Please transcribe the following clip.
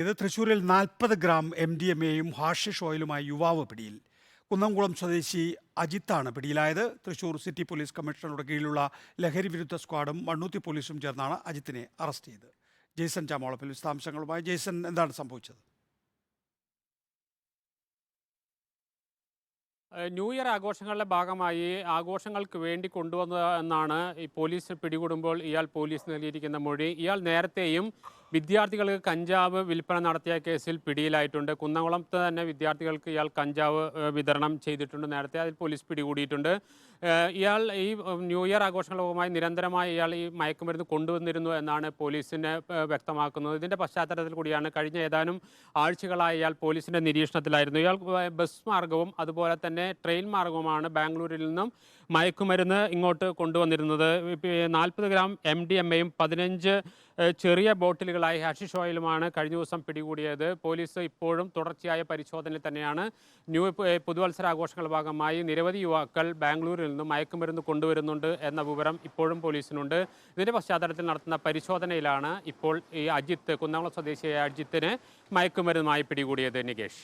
ഇത് തൃശൂരിൽ നാൽപ്പത് ഗ്രാം എം ഡി എം എയും ഹാഷിഷ് ഓയിലുമായി യുവാവ് പിടിയിൽ. കുന്നംകുളം സ്വദേശി അജിത്താണ് പിടിയിലായത്. തൃശൂർ സിറ്റി പോലീസ് കമ്മീഷണറുടെ കീഴിലുള്ള ലഹരി വിരുദ്ധ സ്ക്വാഡും മണ്ണൂത്തി പോലീസും ചേർന്നാണ് അജിത്തിനെ അറസ്റ്റ് ചെയ്തത്. ജെയ്സൺ ചാമോളപ്പിൽ വിശദാംശങ്ങളുമായി. ജെയ്സൺ എന്താണ് സംഭവിച്ചത്? ന്യൂ ഇയർ ആഘോഷങ്ങളുടെ ഭാഗമായി ആഘോഷങ്ങൾക്ക് വേണ്ടി കൊണ്ടുവന്നത് എന്നാണ് ഈ പോലീസ് പിടികൂടുമ്പോൾ ഇയാൾ പോലീസ് നൽകിയിരിക്കുന്ന മൊഴി. ഇയാൾ നേരത്തെയും വിദ്യാർത്ഥികൾക്ക് കഞ്ചാവ് വിൽപ്പന നടത്തിയ കേസിൽ പിടിയിലായിട്ടുണ്ട്. കുന്നംകുളത്ത് തന്നെ വിദ്യാർത്ഥികൾക്ക് ഇയാൾ കഞ്ചാവ് വിതരണം ചെയ്തിട്ടുണ്ട്. നേരത്തെ അതിൽ പോലീസ് പിടികൂടിയിട്ടുണ്ട്. ഇയാൾ ഈ ന്യൂ ഇയർ ആഘോഷങ്ങളുമായി നിരന്തരമായി ഇയാൾ ഈ മയക്കുമരുന്ന് കൊണ്ടുവന്നിരുന്നു എന്നാണ് പോലീസിനെ വ്യക്തമാക്കുന്നത്. ഇതിന്റെ പശ്ചാത്തലത്തിൽ കൂടിയാണ് കഴിഞ്ഞ ഏതാനും ആഴ്ചകളായി ഇയാൾ പോലീസിന്റെ നിരീക്ഷണത്തിലായിരുന്നു. ഇയാൾ ബസ് മാർഗവും അതുപോലെ തന്നെ ട്രെയിൻ മാർഗവുമാണ് ബാംഗ്ലൂരിൽ നിന്നും മയക്കുമരുന്ന് ഇങ്ങോട്ട് കൊണ്ടുവന്നിരുന്നത്. നാൽപ്പത് ഗ്രാം എം ഡി എം എയും പതിനഞ്ച് ചെറിയ ചെറിയ ബോട്ടിലുകളായി ഹഷിഷ് ഓയിലുമാണ് കഴിഞ്ഞ ദിവസം പിടികൂടിയത്. പോലീസ് ഇപ്പോഴും തുടർച്ചയായ പരിശോധനയിൽ തന്നെയാണ്. ന്യൂ പുതുവത്സര പുതുവത്സരാഘോഷങ്ങളുടെ ഭാഗമായി നിരവധി യുവാക്കൾ ബാംഗ്ലൂരിൽ നിന്നും മയക്കുമരുന്ന് കൊണ്ടുവരുന്നുണ്ട് എന്ന വിവരം ഇപ്പോഴും പോലീസിനുണ്ട്. ഇതിന്റെ പശ്ചാത്തലത്തിൽ നടത്തുന്ന പരിശോധനയിലാണ് ഇപ്പോൾ ഈ അജിത്ത് കുന്നംകുളം സ്വദേശിയായ അജിത്തിന് മയക്കുമരുന്നുമായി പിടികൂടിയത് നികേഷ്.